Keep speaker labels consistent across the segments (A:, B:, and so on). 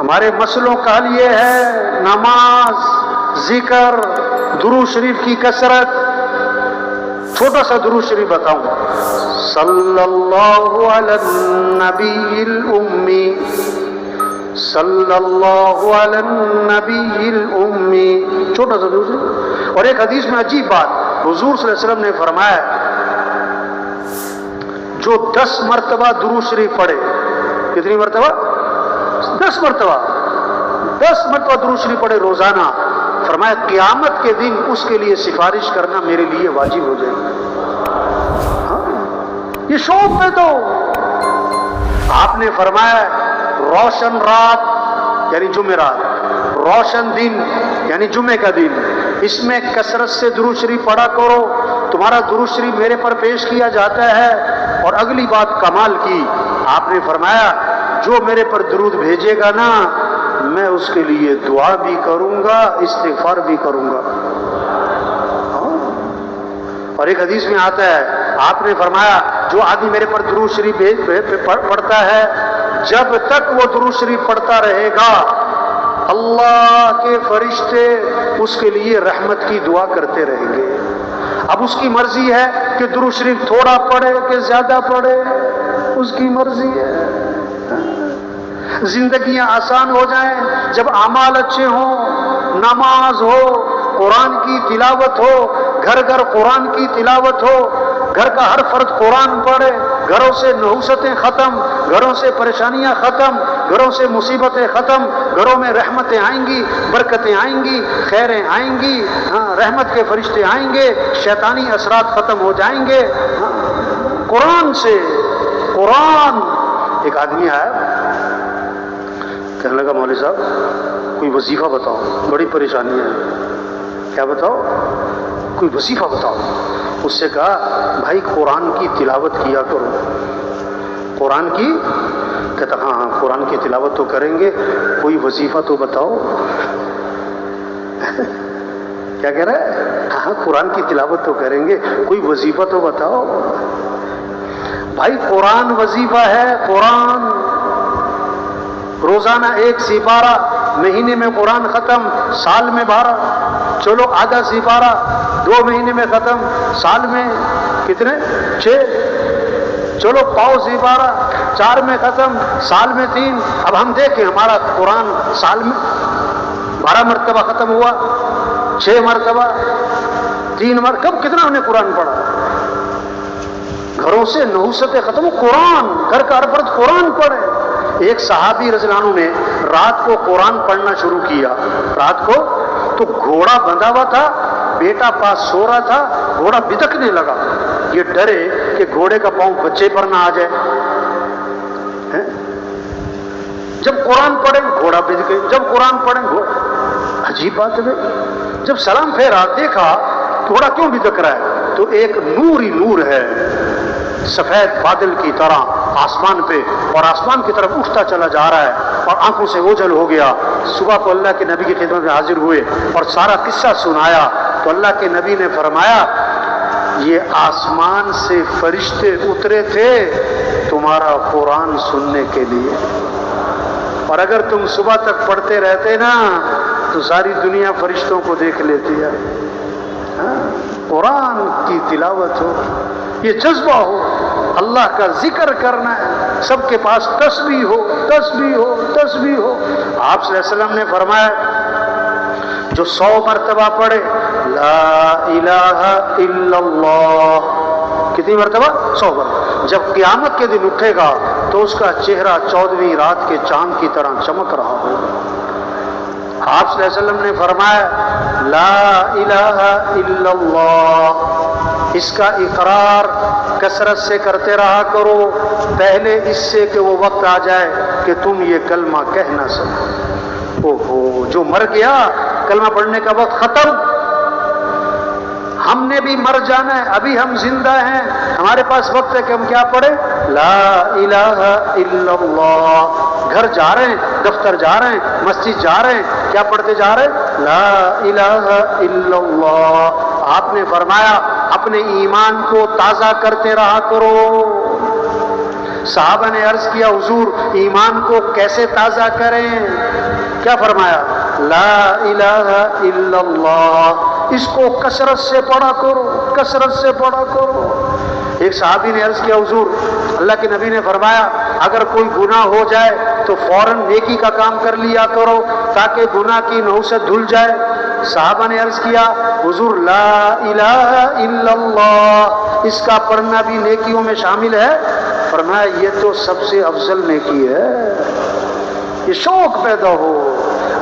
A: ہمارے مسئلوں کا حل یہ ہے، نماز، ذکر درو شریف کی کثرت۔ چھوٹا سا درو شریف بتاؤں۔ صلی اللہ علی النبی الامی۔ صلی اللہ علی النبی الامی۔ چھوٹا سا درو شریف۔ اور ایک حدیث میں عجیب بات، حضور صلی اللہ علیہ وسلم نے فرمایا، جو دس مرتبہ درو شریف پڑھے، کتنی مرتبہ؟ دس مرتبہ دس مرتبہ درو شریف پڑھے روزانہ۔ فرمایا قیامت کے دن اس کے لیے سفارش کرنا میرے لیے واجب ہو جائے ہاں، یہ شوق میں تو آپ نے فرمایا روشن رات یعنی جمعرات روشن دن یعنی جمعے کا دن۔ اس میں کثرت سے درو شریف پڑھا کرو۔ تمہارا درو شریف میرے پر پیش کیا جاتا ہے۔ اور اگلی بات کمال کی۔ آپ نے فرمایا جو میرے پر درود بھیجے گا نا، میں اس کے لیے دعا بھی کروں گا، استغفار بھی کروں گا۔ اور ایک حدیث میں آتا ہے، آپ نے فرمایا، جو آدمی میرے پر درود شریف پڑھتا ہے، جب تک وہ درود شریف پڑھتا رہے گا، اللہ کے فرشتے اس کے لیے رحمت کی دعا کرتے رہیں گے۔ اب اس کی مرضی ہے کہ درو شریف تھوڑا پڑھے، کہ زیادہ پڑھے، اس کی مرضی ہے۔ زندگیاں آسان ہو جائیں، جب اعمال اچھے ہوں، نماز ہو، قرآن کی تلاوت ہو، گھر گھر قرآن کی تلاوت ہو، گھر کا ہر فرد قرآن پڑھے، گھروں سے نحوستیں ختم، گھروں سے پریشانیاں ختم، گھروں سے مصیبتیں ختم، گھروں میں رحمتیں آئیں گی، برکتیں آئیں گی، خیریں آئیں گی ہاں رحمت کے فرشتے آئیں گے، شیطانی اثرات ختم ہو جائیں گے ہاں قرآن سے، قرآن ایک آدمی آیا، کہنے لگا، مولوی صاحب، کوئی وظیفہ بتاؤ، بڑی پریشانی ہے۔ کیا بتاؤ؟ کوئی وظیفہ بتاؤ۔ اس سے کہا، بھائی، قرآن کی تلاوت کیا کرو۔ قرآن کی؟ کہتا ہاں ہاں قرآن کی تلاوت تو کریں گے، کوئی وظیفہ تو بتاؤ۔ کیا کہہ رہا ہے؟ ہاں،, ہاں قرآن کی تلاوت تو کریں گے، کوئی وظیفہ تو بتاؤ۔ بھائی قرآن وظیفہ ہے، قرآن روزانہ ایک سپارہ، مہینے میں قرآن ختم، سال میں بارہ۔ چلو آدھا سپارہ، دو مہینے میں ختم، سال میں کتنے؟ چھ۔ چلو پاؤ سپارہ، چار میں ختم، سال میں تین۔ اب ہم دیکھیں ہمارا قرآن سال میں بارہ مرتبہ ختم ہوا، چھ مرتبہ، تین مرتبہ۔ کب کتنا ہم نے قرآن پڑھا؟ گھروں سے نحوستیں ختم قرآن، گھر کا ہر فرد قرآن پڑھے۔ ایک صحابی رضی اللہ عنہ نے رات کو قرآن پڑھنا شروع کیا۔ رات کو تو گھوڑا بندھا ہوا تھا، بیٹا پاس سو رہا تھا، گھوڑا بدکنے لگا۔ یہ ڈرے کہ گھوڑے کا پاؤں بچے پر نہ آ جائے۔ جب قرآن پڑھیں، گھوڑا بدکے جب قرآن پڑھیں گھوڑا عجیب بات ہے جب سلام پھیرا، دیکھا، گھوڑا کیوں بدک رہا ہے؟ تو ایک نور ہی نور ہے۔ سفید بادل کی طرح آسمان پہ اور آسمان کی طرف اٹھتا چلا جا رہا ہے اور آنکھوں سے اوجھل ہو گیا۔ صبح کو اللہ کے نبی کی خدمت میں حاضر ہوئے اور سارا قصہ سنایا۔ تو اللہ کے نبی نے فرمایا، یہ آسمان سے فرشتے اترے تھے تمہارا قرآن سننے کے لیے۔ اور اگر تم صبح تک پڑھتے رہتے نا، تو ساری دنیا فرشتوں کو دیکھ لیتی ہے۔ ہاں، قرآن کی تلاوت ہو، یہ جذبہ ہو۔ اللہ کا ذکر کرنا ہے۔ سب کے پاس تسبیح ہو تسبیح ہو تسبیح ہو۔ آپ صلی اللہ علیہ وسلم نے فرمایا، جو سو مرتبہ پڑھے، لا الہ الا اللہ۔ کتنی مرتبہ؟ سو مرتبہ۔ جب قیامت کے دن اٹھے گا، تو اس کا چہرہ چودویں رات کے چاند کی طرح چمک رہا ہو آپ صلی اللہ علیہ وسلم نے فرمایا، لا الہ الا اللہ۔ اس کا اقرار کثرت سے کرتے رہا کرو۔ پہلے اس سے کہ وہ وقت آ جائے کہ تم یہ کلمہ کہہ نہ سکو۔ اوہو، جو مر گیا، کلمہ پڑھنے کا وقت ختم۔ ہم نے بھی مر جانا ہے، ابھی ہم زندہ ہیں۔ ہمارے پاس وقت ہے کہ ہم کیا پڑھیں؟ لا الہ الا اللہ۔ گھر جا رہے ہیں، دفتر جا رہے ہیں، مسجد جا رہے ہیں۔ کیا پڑھتے جا رہے ہیں؟ لا الہ الا اللہ۔ آپ نے فرمایا اپنے ایمان کو تازہ کرتے رہا کرو۔ صحابہ نے عرض کیا، حضور، ایمان کو کیسے تازہ کریں؟ کیا فرمایا؟ لا الہ الا اللہ، اس کو کثرت سے پڑھا کرو، کثرت سے پڑھا کرو۔ ایک صحابی نے عرض کیا، حضور، اللہ کے نبی نے فرمایا اگر کوئی گناہ ہو جائے تو فوراً نیکی کا کام کر لیا کرو تاکہ گناہ کی نحوست دھل جائے۔ صحابہ نے عرض کیا، حضور لا الہ الا اللہ، اس کا پڑھنا بھی نیکیوں میں شامل ہے؟ فرمایا، یہ تو سب سے افضل نیکی ہے، یہ شوق پیدا ہو۔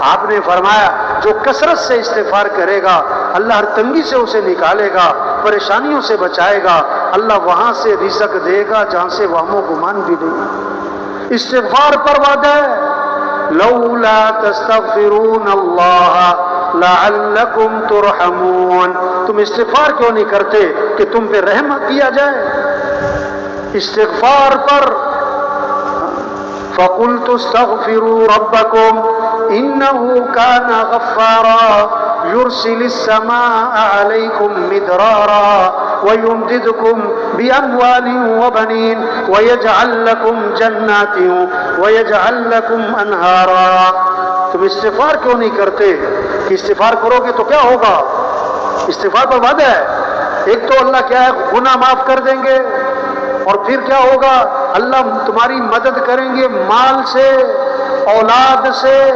A: آپ نے فرمایا جو کثرت سے استفار کرے گا، اللہ ہر تنگی سے اسے نکالے گا، پریشانیوں سے بچائے گا، اللہ وہاں سے رزق دے گا جہاں سے وہم و گمان بھی دے گا۔ استغفار پر وعدہ ہے۔ لولا تستغفرون اللہ لعلکم ترحمون۔ تم استغفار کیوں نہیں کرتے کہ تم پہ رحم کیا جائے؟ استغفار پر۔ فقلت استغفروا ربكم انه كان غفارا يرسل السماء عليكم مدرارا ويمددكم بأموال وبنين ويجعل لكم جنات ويجعل لكم انهارا تم استغفار کیوں نہیں کرتے؟ کہ استغفار کرو گے تو کیا ہوگا؟ استغفار پر وعدہ ہے۔ ایک تو اللہ کیا ہے؟ گناہ معاف کر دیں گے۔ اور پھر کیا ہوگا؟ اللہ تمہاری مدد کریں گے مال سے، اولاد سے۔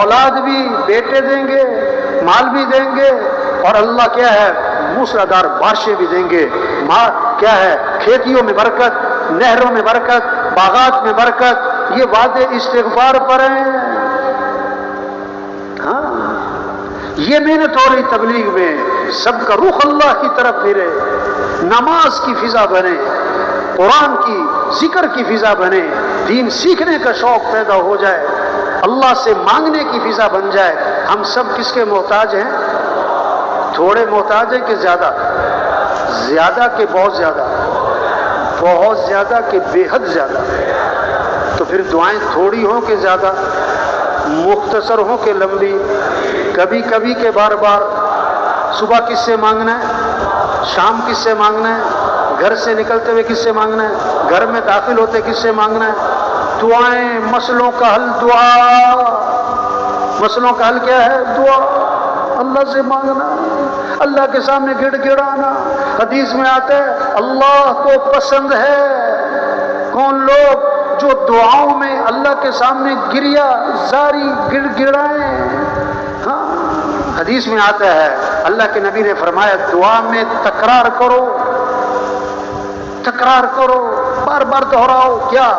A: اولاد بھی بیٹے دیں گے، مال بھی دیں گے، اور اللہ کیا ہے موسلادھار بارشیں بھی دیں گے۔ ماں کیا ہے، کھیتیوں میں برکت، نہروں میں برکت، باغات میں برکت، یہ وعدے استغفار پر ہیں۔ ہاں یہ محنت ہو رہی تبلیغ میں سب کا رخ اللہ کی طرف پھرے نماز کی فضا بنے، قرآن کی ذکر کی فضا بنے، دین سیکھنے کا شوق پیدا ہو جائے۔ اللہ سے مانگنے کی فضا بن جائے، ہم سب کس کے محتاج ہیں؟ تھوڑے محتاج ہیں کہ زیادہ؟ زیادہ کہ بہت زیادہ؟ بہت زیادہ کہ بے حد زیادہ؟ تو پھر دعائیں تھوڑی ہوں کہ زیادہ، مختصر ہوں کہ لمبی؟ کبھی کبھی کے بار بار، صبح کس سے مانگنا ہے؟ شام کس سے مانگنا ہے؟ گھر سے نکلتے ہوئے کس سے مانگنا ہے؟ گھر میں داخل ہوتے کس سے مانگنا ہے؟ دعائیں، مسئلوں کا حل دعا۔ مسئلوں کا حل کیا ہے؟ دعا۔ اللہ سے مانگنا، اللہ کے سامنے گڑ گڑانا۔ حدیث میں آتا ہے، اللہ کو پسند ہے۔ کون لوگ جو دعاؤں میں اللہ کے سامنے گریا، زاری، گڑ گڑائیں۔ ہاں حدیث میں آتا ہے، اللہ کے نبی نے فرمایا، دعا میں تکرار کرو۔ تکرار کرو، بار بار دہراؤ۔ کیا؟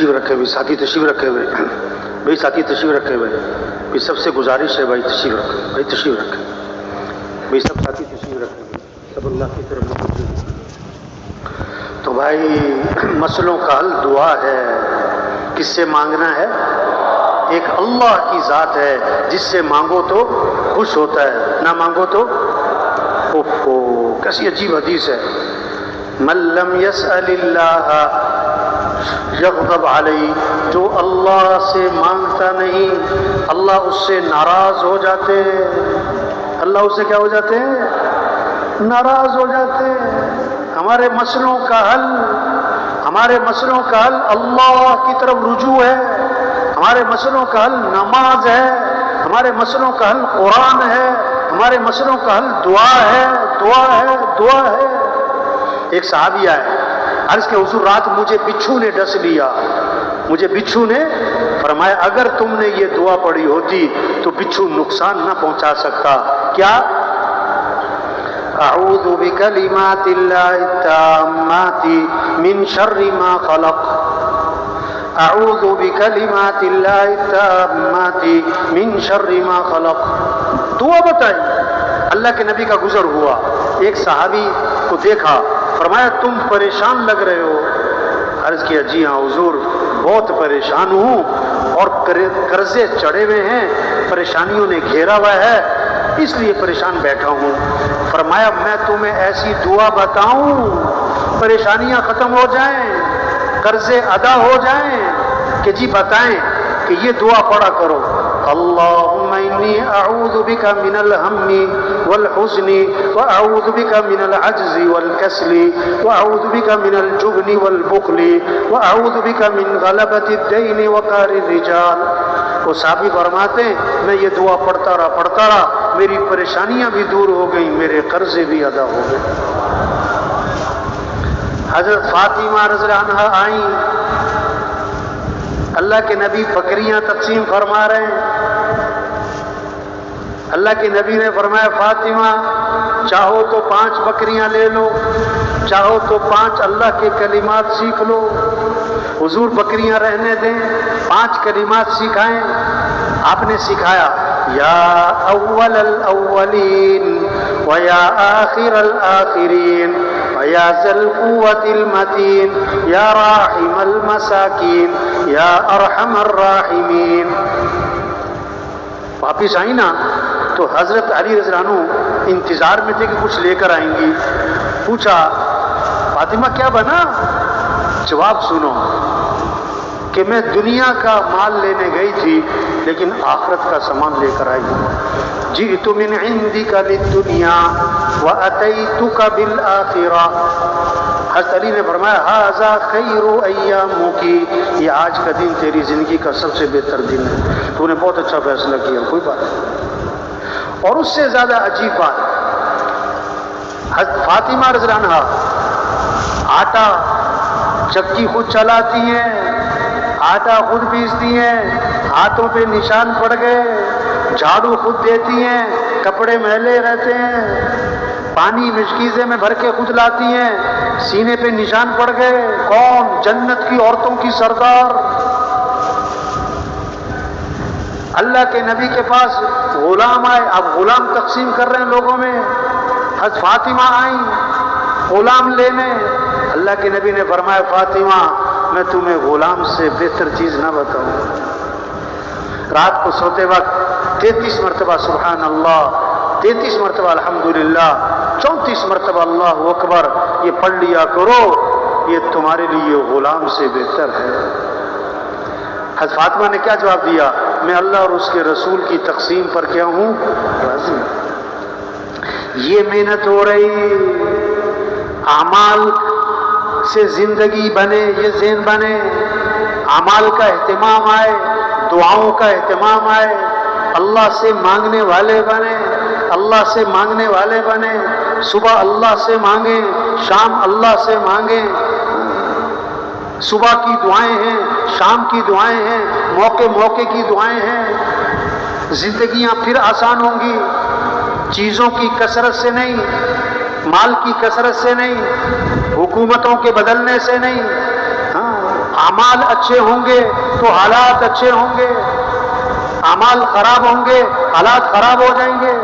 A: تشریف رکھے ہوئے، ساتھی تشریف رکھے ہوئے۔ بھائی، ساتھی تشریف رکھے ہوئے۔ بھائی، سب سے گزارش ہے، بھائی، تشریف رکھے بھائی، تشریف رکھے بھائی، سب ساتھی تشریف رکھے ہوئے۔ سب اللہ کی طرف تو بھائی، مسئلوں کا حل دعا ہے۔ کس سے مانگنا ہے؟ ایک اللہ کی ذات ہے، جس سے مانگو تو خوش ہوتا ہے۔ نہ مانگو تو اوفو کیسی عجیب حدیث ہے۔ ملم یس اللہ یغضب علی جو اللہ سے مانگتا نہیں، اللہ اس سے ناراض ہو جاتے ہیں۔ اللہ اس سے کیا ہو جاتے ہیں؟ ناراض ہو جاتے ہیں۔ ہمارے مسئلوں کا حل، ہمارے مسئلوں کا حل اللہ کی طرف رجوع ہے۔ ہمارے مسئلوں کا حل نماز ہے۔ ہمارے مسئلوں کا حل قرآن ہے۔ ہمارے مسئلوں کا حل دعا ہے۔ دعا ہے دعا ہے۔ ایک صحابی آئے۔ عرض کے حضور رات مجھے بچھو نے ڈس لیا۔ مجھے بچھو نے فرمایا، اگر تم نے یہ دعا پڑھی ہوتی تو بچھو نقصان نہ پہنچا سکتا۔ کیا؟ اعوذ بکلمات اللہ التامات من شر ما خلق۔ اعوذ بکلمات اللہ التامات من شر ما خلق۔ دعا بتائی۔ اللہ کے نبی کا گزر ہوا۔ ایک صحابی کو دیکھا۔ فرمایا، تم پریشان لگ رہے ہو۔ عرض کیا جی ہاں حضور، بہت پریشان ہوں اور قرضے چڑھے ہوئے ہیں، پریشانیوں نے گھیرا ہوا ہے، اس لیے پریشان بیٹھا ہوں۔ فرمایا، میں تمہیں ایسی دعا بتاؤں، پریشانیاں ختم ہو جائیں، قرضے ادا ہو جائیں، کہ جی بتائیں کہ یہ دعا پڑا کرو۔ اللهم إني أعوذ بك من الهم والحزن وأعوذ بك من العجز والكسل وأعوذ بك من الجبن والبخل وأعوذ بك من غلبة الدين وقار الرجال۔ وہ صحابی فرماتے ہیں، میں یہ دعا پڑھتا رہا پڑھتا رہا، میری پریشانیاں بھی دور ہو گئیں، میرے قرضے بھی ادا ہو گئے۔ حضرت فاطمہ رضی عنہ آئیں۔ اللہ کے نبی بکریاں تقسیم فرما رہے ہیں۔ اللہ کے نبی نے فرمایا، فاطمہ، چاہو تو پانچ بکریاں لے لو، چاہو تو پانچ اللہ کے کلمات سیکھ لو، حضور بکریاں رہنے دیں، پانچ کلمات سکھائیں، آپ نے سکھایا، یا اول الاولین و یا آخر الاخرین و یا ذل قوت المتین یا راحم المساکین یا ارحم الراحمین. واپس آئی نا. تو حضرت علی رضی اللہ عنہ انتظار میں تھے کہ کچھ لے کر آئیں گی۔ پوچھا، فاطمہ کیا بنا؟ جواب سنو، کہ میں دنیا کا مال لینے گئی تھی، لیکن آخرت کا سامان لے کر آئی۔ ہوں جی من عندی کا دنیا و عطی تو کا بل حضرت علی نے فرمایا حاضا خیر ایاموں کی یہ آج کا دن تیری زندگی کا سب سے بہتر دن ہے۔ تو نے بہت اچھا فیصلہ کیا، کوئی بات نہیں۔ اور اس سے زیادہ عجیب بات فاطمہ رضی عنہ آٹا چکی خود چلاتی ہیں، آٹا خود پیستی ہیں، ہاتھوں پہ نشان پڑ گئے، جھاڑو خود دیتی ہیں، کپڑے میلے رہتے ہیں، پانی مشکیزے میں بھر کے خود لاتی ہیں، سینے پہ نشان پڑ گئے، کون جنت کی عورتوں کی سردار؟ اللہ کے نبی کے پاس غلام آئے۔ اب غلام تقسیم کر رہے ہیں لوگوں میں۔ حض فاطمہ آئیں، غلام لینے۔ اللہ کے نبی نے فرمایا، فاطمہ، میں تمہیں غلام سے بہتر چیز نہ بتاؤں۔ رات کو سوتے وقت تینتیس مرتبہ، سبحان اللہ، تینتیس مرتبہ، الحمدللہ، چونتیس مرتبہ، اللہ اکبر، یہ پڑھ لیا کرو، یہ تمہارے لیے غلام سے بہتر ہے۔ حضرت فاطمہ نے کیا جواب دیا؟ میں اللہ اور اس کے رسول کی تقسیم پر کیا ہوں؟ راضی یہ محنت ہو رہی، اعمال سے زندگی بنے، یہ ذہن بنے، اعمال کا اہتمام آئے، دعاؤں کا اہتمام آئے، اللہ سے مانگنے والے بنے، اللہ سے مانگنے والے بنے، صبح اللہ سے مانگیں، شام اللہ سے مانگیں صبح کی دعائیں ہیں، شام کی دعائیں ہیں، موقع موقع کی دعائیں ہیں۔ زندگیاں پھر آسان ہوں گی۔ چیزوں کی کثرت سے نہیں، مال کی کثرت سے نہیں، حکومتوں کے بدلنے سے نہیں۔ ہاں اعمال اچھے ہوں گے تو حالات اچھے ہوں گے۔ اعمال خراب ہوں گے، حالات خراب ہو جائیں گے۔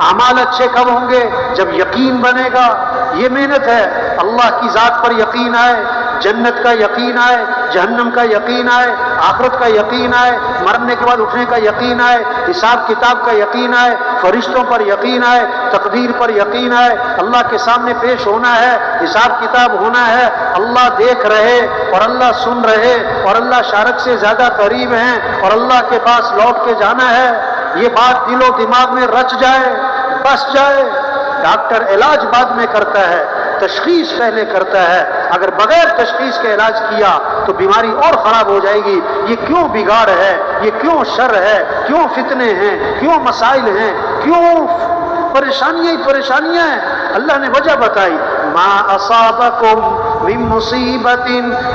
A: اعمال اچھے کب ہوں گے؟ جب یقین بنے گا۔ یہ محنت ہے، اللہ کی ذات پر یقین آئے۔ جنت کا یقین آئے، جہنم کا یقین آئے، آخرت کا یقین آئے، مرنے کے بعد اٹھنے کا یقین آئے، حساب کتاب کا یقین آئے، فرشتوں پر یقین آئے، تقدیر پر یقین آئے، اللہ کے سامنے پیش ہونا ہے، حساب کتاب ہونا ہے، اللہ دیکھ رہے اور اللہ سن رہے اور اللہ شارک سے زیادہ قریب ہیں اور اللہ کے پاس لوٹ کے جانا ہے۔ یہ بات دل و دماغ میں رچ جائے، بس جائے۔ ڈاکٹر علاج بعد میں کرتا ہے۔ تشخیص پہلے کرتا ہے، اگر بغیر تشخیص کے علاج کیا تو بیماری اور خراب ہو جائے گی۔ یہ کیوں بگاڑ ہے؟ یہ کیوں شر ہے؟ کیوں فتنے ہیں؟ کیوں مسائل ہیں؟ کیوں پریشانیاں ہی پریشانیاں ہیں؟ اللہ نے وجہ بتائی، ما اصابکم من مصیبت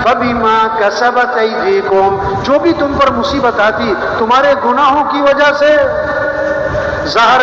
A: فبما کسبت ایدیکم جو بھی تم پر مصیبت آتی، تمہارے گناہوں کی وجہ سے۔ ظاہر